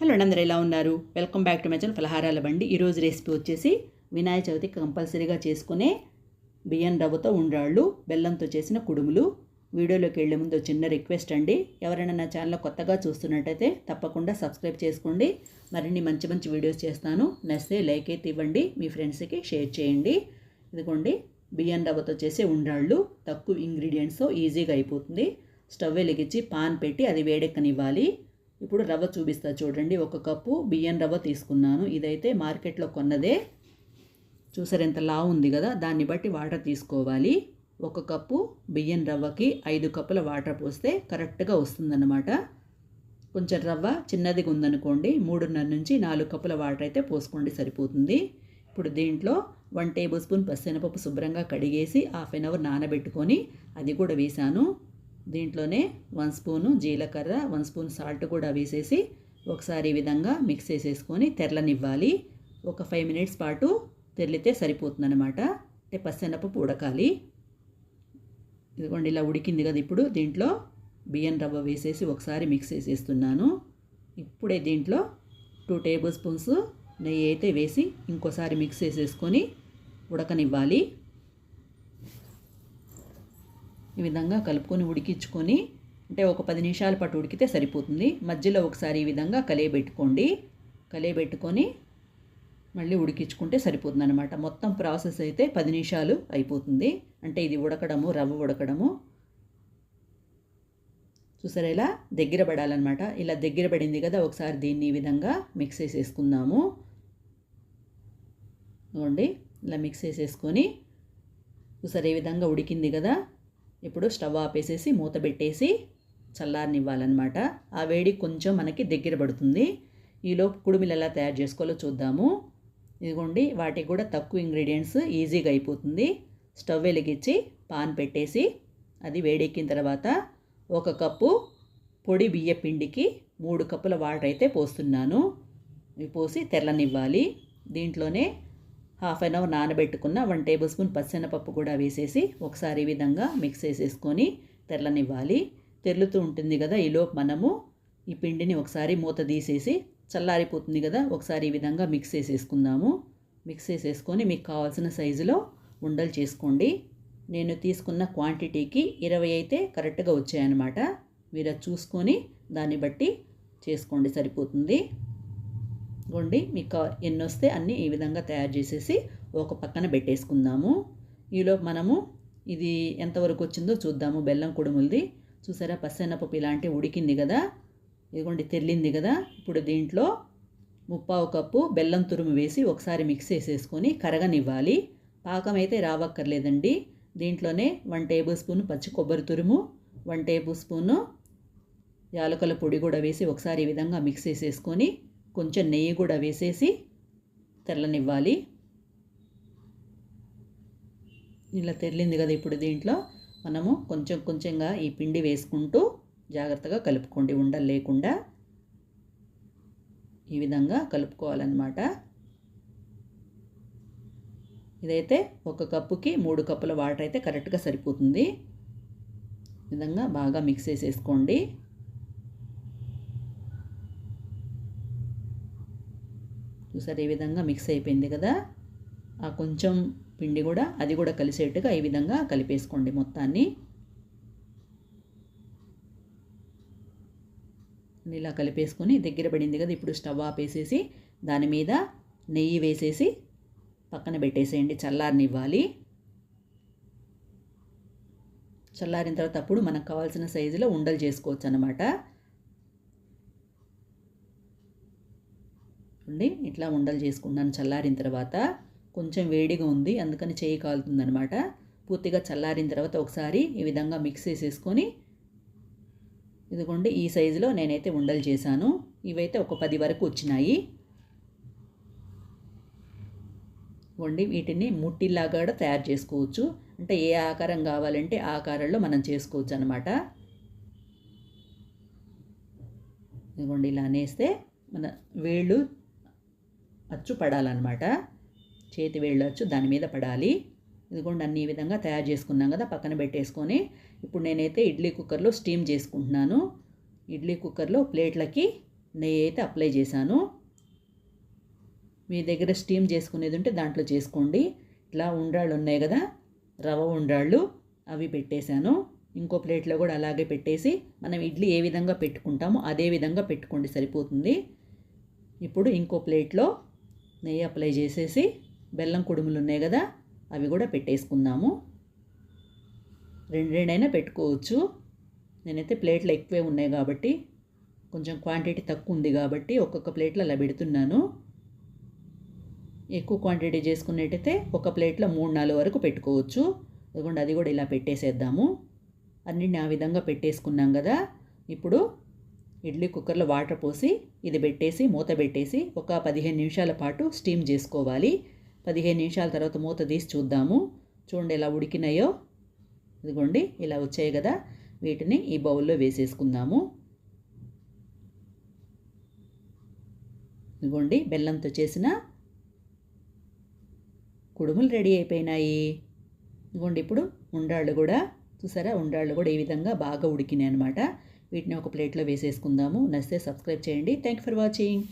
Hello అందరూ ఎలా ఉన్నారు? Welcome back to my channel ఫలహారాల బండి. ఈరోజు రెసిపీ వచ్చేసి వినాయక చవితి కంపల్సరీగా చేసుకునే బియ్యం రవ్వతో ఉండ్రాళ్ళు బెల్లంతో చేసిన కుడుములు. వీడియోలోకి వెళ్ళే ముందు చిన్న రిక్వెస్ట్ అండి. ఎవరైనా నా ఛానల్ కొత్తగా చూస్తున్నట్టయితే తప్పకుండా సబ్స్క్రైబ్ చేసుకోండి. మరిన్ని మంచి మంచి వీడియోస్ చేస్తాను. నచ్చితే లైక్ అయితే ఇవ్వండి. మీ ఫ్రెండ్స్కి షేర్ చేయండి. ఇదిగోండి బియ్యం రవ్వతో చేసే ఉండ్రాళ్ళు. తక్కువ ఇంగ్రీడియంట్స్తో ఈజీగా అయిపోతుంది. స్టవ్ వెలిగించి పాన్ పెట్టి అది వేడెక్కనివ్వాలి. ఇప్పుడు రవ్వ చూపిస్తా చూడండి. ఒక కప్పు బియ్యం రవ్వ తీసుకున్నాను. ఇదైతే మార్కెట్లో కొన్నదే. చూసారు ఎంత లావు ఉంది కదా? దాన్ని బట్టి వాటర్ తీసుకోవాలి. ఒక కప్పు బియ్యం రవ్వకి ఐదు కప్పుల వాటర్ పోస్తే కరెక్ట్గా వస్తుందన్నమాట. కొంచెం రవ్వ చిన్నదిగా ఉందనుకోండి మూడున్నర నుంచి నాలుగు కప్పుల వాటర్ అయితే పోసుకోండి సరిపోతుంది. ఇప్పుడు దీంట్లో వన్ టేబుల్ స్పూన్ పచ్చెనపప్పు శుభ్రంగా కడిగేసి హాఫ్ అన్ అవర్ నానబెట్టుకొని అది కూడా వేసాను. దీంట్లోనే వన్ స్పూను జీలకర్ర వన్ స్పూన్ సాల్ట్ కూడా వేసేసి ఒకసారి ఈ విధంగా మిక్స్ చేసేసుకొని తెరలనివ్వాలి. ఒక ఫైవ్ మినిట్స్ పాటు తెరిలితే సరిపోతుందనమాట అంటే పచ్చెనపప్పు ఉడకాలి. ఇదిగోండి ఇలా ఉడికింది కదా ఇప్పుడు. దీంట్లో బియ్యం రవ్వ వేసేసి ఒకసారి మిక్స్ చేసేస్తున్నాను. ఇప్పుడే దీంట్లో టూ టేబుల్ స్పూన్స్ నెయ్యి అయితే వేసి ఇంకోసారి మిక్స్ చేసేసుకొని ఉడకనివ్వాలి. ఈ విధంగా కలుపుకొని ఉడికించుకొని అంటే ఒక పది నిమిషాల పాటు ఉడికితే సరిపోతుంది. మధ్యలో ఒకసారి ఈ విధంగా కలియబెట్టుకోండి. కలియబెట్టుకొని మళ్ళీ ఉడికించుకుంటే సరిపోతుంది అనమాట మొత్తం ప్రాసెస్ అయితే పది నిమిషాలు అయిపోతుంది. అంటే ఇది ఉడకడము రవ్వ ఉడకడము. చూసారా ఇలా దగ్గర పడాలన్నమాట. ఇలా దగ్గర పడింది కదా ఒకసారి దీన్ని ఈ విధంగా మిక్స్ చేసేసుకుందాము. చూడండి ఇలా మిక్స్ చేసేసుకొని చూసారు ఈ విధంగా ఉడికింది కదా. ఇప్పుడు స్టవ్ ఆపేసేసి మూత పెట్టేసి చల్లారనివ్వాలన్నమాట. ఆ వేడి కొంచెం మనకి దగ్గర పడుతుంది. ఈలోపు కుడుమిలు ఎలా తయారు చేసుకోవాలో చూద్దాము. ఇదిగోండి వాటికి కూడా తక్కువ ఇంగ్రీడియంట్స్ ఈజీగా అయిపోతుంది. స్టవ్ వెలిగించి పాన్ పెట్టేసి అది వేడెక్కిన తర్వాత ఒక కప్పు పొడి బియ్య పిండికి మూడు కప్పుల వాటర్ అయితే పోస్తున్నాను. ఇవి పోసి తెల్లనివ్వాలి దీంట్లోనే హాఫ్ అన్ అవర్ నానబెట్టుకున్న వన్ టేబుల్ స్పూన్ పచ్చెనపప్పు కూడా వేసేసి ఒకసారి ఈ విధంగా మిక్స్ చేసేసుకొని తెల్లనివ్వాలి తెల్లుతూ ఉంటుంది కదా ఈలోపు మనము ఈ పిండిని ఒకసారి మూత తీసేసి చల్లారిపోతుంది కదా ఒకసారి ఈ విధంగా మిక్స్ చేసేసుకుందాము. మిక్స్ చేసేసుకొని మీకు కావాల్సిన సైజులో ఉండలు చేసుకోండి. నేను తీసుకున్న క్వాంటిటీకి ఇరవై అయితే కరెక్ట్గా వచ్చాయన్నమాట. మీరు అది చూసుకొని దాన్ని బట్టి చేసుకోండి సరిపోతుంది. గోండి మీకు ఎన్ని వస్తే అన్నీ ఈ విధంగా తయారు చేసేసి ఒక పక్కన పెట్టేసుకుందాము. ఈలో మనము ఇది ఎంతవరకు వచ్చిందో చూద్దాము. బెల్లం కుడుములది. చూసారా? పసెనపప్పు ఇలాంటి ఉడికింది కదా? ఇదిగోండి తెల్లింది కదా? ఇప్పుడు దీంట్లో ముప్పావు కప్పు బెల్లం తురుము వేసి ఒకసారి మిక్స్ చేసేసుకొని కరగనివ్వాలి. పాకం అయితే రావక్కర్లేదండి. దీంట్లోనే వన్ టేబుల్ స్పూన్ పచ్చి కొబ్బరి తురుము వన్ టేబుల్ స్పూను యాలకుల పొడి కూడా వేసి ఒకసారి ఈ విధంగా మిక్స్ చేసేసుకొని కొంచెం నెయ్యి కూడా వేసేసి తెల్లనివ్వాలి. ఇలా తెరిలింది కదా ఇప్పుడు దీంట్లో. మనము కొంచెం కొంచెంగా ఈ పిండి వేసుకుంటూ జాగ్రత్తగా కలుపుకోండి ఉండలు లేకుండా. ఈ విధంగా కలుపుకోవాలన్నమాట. ఇదైతే ఒక కప్పుకి మూడు కప్పుల వాటర్ అయితే కరెక్ట్గా సరిపోతుంది. విధంగా బాగా మిక్స్ చేసేసుకోండి. చూసారు ఈ విధంగా మిక్స్ అయిపోయింది కదా? ఆ కొంచెం పిండి కూడా అది కూడా కలిసేట్టుగా ఈ విధంగా కలిపేసుకోండి మొత్తాన్ని. ఇలా కలిపేసుకొని దగ్గర పడింది కదా ఇప్పుడు స్టవ్ ఆపేసేసి దాని మీద నెయ్యి వేసేసి పక్కన పెట్టేసేయండి చల్లారనివ్వాలి. చల్లారిన తర్వాత అప్పుడు మనకు కావాల్సిన సైజులో ఉండలు చేసుకోవచ్చు అనమాట ఇట్లా ఉండలు చేసుకున్నాను చల్లారిన తర్వాత కొంచెం వేడిగా ఉంది అందుకని చేయి కాలుతుందనమాట పూర్తిగా చల్లారిన తర్వాత ఒకసారి ఈ విధంగా మిక్స్ చేసేసుకొని ఇదిగోండి ఈ సైజులో నేనైతే ఉండలు చేశాను. ఇవైతే ఒక పది వరకు వచ్చినాయి. వండి వీటిని ముట్టిలాగా కూడా తయారు చేసుకోవచ్చు. అంటే ఏ ఆకారం కావాలంటే ఆ ఆకారంలో మనం చేసుకోవచ్చు అనమాట ఇదిగోండి ఇలా అనేస్తే మన వేళ్ళు అచ్చు పడాలన్నమాట. చేతి వేళ్ళు అచ్చు దాని మీద పడాలి. ఇదిగోండి అన్ని ఈ విధంగా తయారు చేసుకున్నాం కదా పక్కన పెట్టేసుకొని. ఇప్పుడు నేనైతే ఇడ్లీ కుక్కర్లో స్టీమ్ చేసుకుంటున్నాను. ఇడ్లీ కుక్కర్లో ప్లేట్లకి నెయ్యి అయితే అప్లై చేశాను. మీ దగ్గర స్టీమ్ చేసుకునేది ఉంటే దాంట్లో చేసుకోండి. ఇట్లా ఉండ్రాళ్ళు ఉన్నాయి కదా రవ ఉండ్రాళ్ళు అవి పెట్టేశాను. ఇంకో ప్లేట్లో కూడా అలాగే పెట్టేసి మనం ఇడ్లీ ఏ విధంగా పెట్టుకుంటామో అదే విధంగా పెట్టుకోండి సరిపోతుంది. ఇప్పుడు ఇంకో ప్లేట్లో నెయ్యి అప్లై చేసేసి బెల్లం కుడుములు ఉన్నాయి కదా అవి కూడా పెట్టేసుకుందాము. రెండు రెండైనా పెట్టుకోవచ్చు. నేనైతే ప్లేట్లు ఎక్కువే ఉన్నాయి కాబట్టి కొంచెం క్వాంటిటీ తక్కువ ఉంది కాబట్టి ఒక్కొక్క ప్లేట్లో అలా పెడుతున్నాను. ఎక్కువ క్వాంటిటీ చేసుకున్నట్టయితే ఒక ప్లేట్లో మూడు నాలుగు వరకు పెట్టుకోవచ్చు. అదిగోండి అది కూడా ఇలా పెట్టేసేద్దాము. అన్నిటిని ఆ విధంగా పెట్టేసుకున్నాం కదా. ఇప్పుడు ఇడ్లీ కుక్కర్లో వాటర్ పోసి ఇది పెట్టేసి మూత పెట్టేసి ఒక పదిహేను నిమిషాల పాటు స్టీమ్ చేసుకోవాలి. పదిహేను నిమిషాల తర్వాత మూత తీసి చూద్దాము. చూడండి ఎలా ఉడికినాయో. ఇదిగోండి ఇలా వచ్చాయి కదా. వీటిని ఈ బౌల్లో వేసేసుకుందాము. ఇదిగోండి బెల్లంతో చేసిన కుడుములు రెడీ అయిపోయినాయి. ఇదిగోండి ఇప్పుడు ఉండాళ్ళు కూడా. చూసారా? ఉండాళ్ళు కూడా ఈ విధంగా బాగా ఉడికినాయి అనమాట వీటిని ఒక ప్లేట్లో వేసేసుకుందాము. నచ్చితే సబ్స్క్రైబ్ చేయండి. Thank for watching